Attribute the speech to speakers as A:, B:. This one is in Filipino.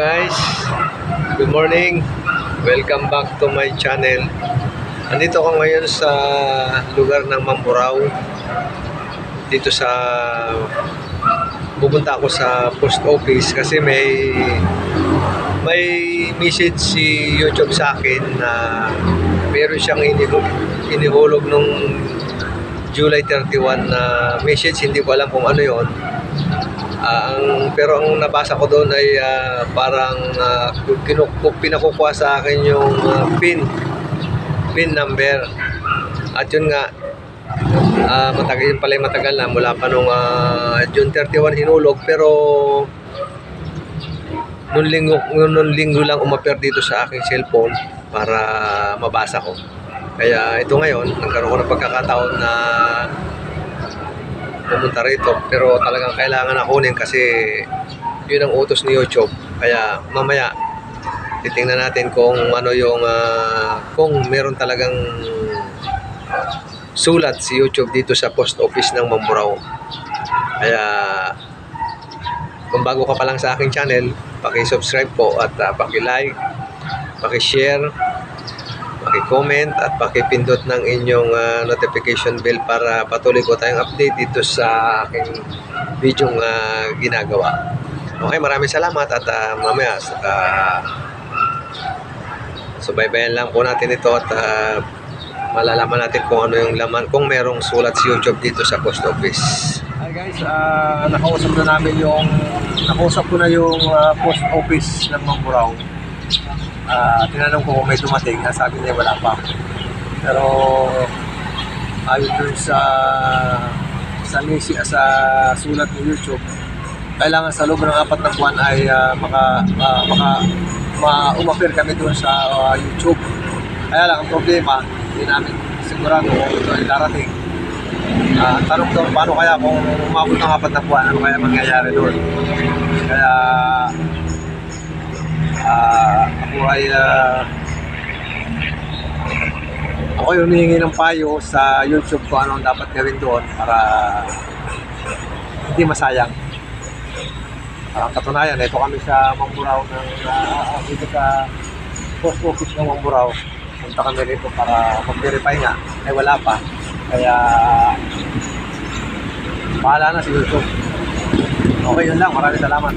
A: Good morning. Welcome back to my channel. Andito ako ngayon sa lugar ng Mamburao. Dito sa pupunta ako sa post office kasi may may message si YouTube sa akin na meron siyang inihulog, inihulog nung July 31 na message. Hindi ko alam kung ano yon. Ah, ang pero ang nabasa ko doon ay ah, parang uh, pinakukuha sa akin yung ah, pin pin number. At yun nga ah, matagal yun pala matagal na mula pa nung ah, June 31 hinulog pero nung linggo, nung linggo lang umaper dito sa aking cellphone para mabasa ko. Kaya ito ngayon nagkaroon ko ng pagkakataon na pumunta rito. Pero talagang kailangan na kunin kasi yun ang utos ni YouTube. Kaya mamaya titingnan natin kung ano yung ah, kung meron talagang sulat si YouTube dito sa post office ng Mamburao kaya kung bago ka pa lang sa aking channel paki-subscribe po at uh, paki-like paki-share paki-comment at paki-pindot ng inyong ah, notification bell para patuloy ko tayong update dito sa aking video nga ginagawa. Okay, maraming salamat at ah, mamaya uh, subaybayan lang po natin ito at ah, malalaman natin kung ano yung laman kung merong sulat si YouTube dito sa post office. Hi guys, ah, nakausap na namin yung nakausap ko na yung ah, post office ng Mamburao. Ah, tinanong ko kung may dumating, ah, sabi niya wala pa. Pero ayon dun sa sa misi, sa sulat ng YouTube, kailangan sa loob ng apat na buwan ay ah, maka, ah, maka ma-umapir kami doon sa ah, YouTube. Kaya lang, ang problema, hindi namin sigurado kung ito ay darating. Ah, ang tanong doon, paano kaya kung umabot ng apat na buwan, ano kaya mangyayari doon? Kaya Ah, ay ah, ako ay humihingi ng payo sa YouTube kung ano ang dapat gawin doon para hindi masayang. Ang katunayan, ito kami sa Mamburao ng ah, dito sa post office ng Mamburao. Punta kami rito para mag-verify nga. Eh wala pa. Kaya bahala na si YouTube. Okay, yun lang. Maraming salamat.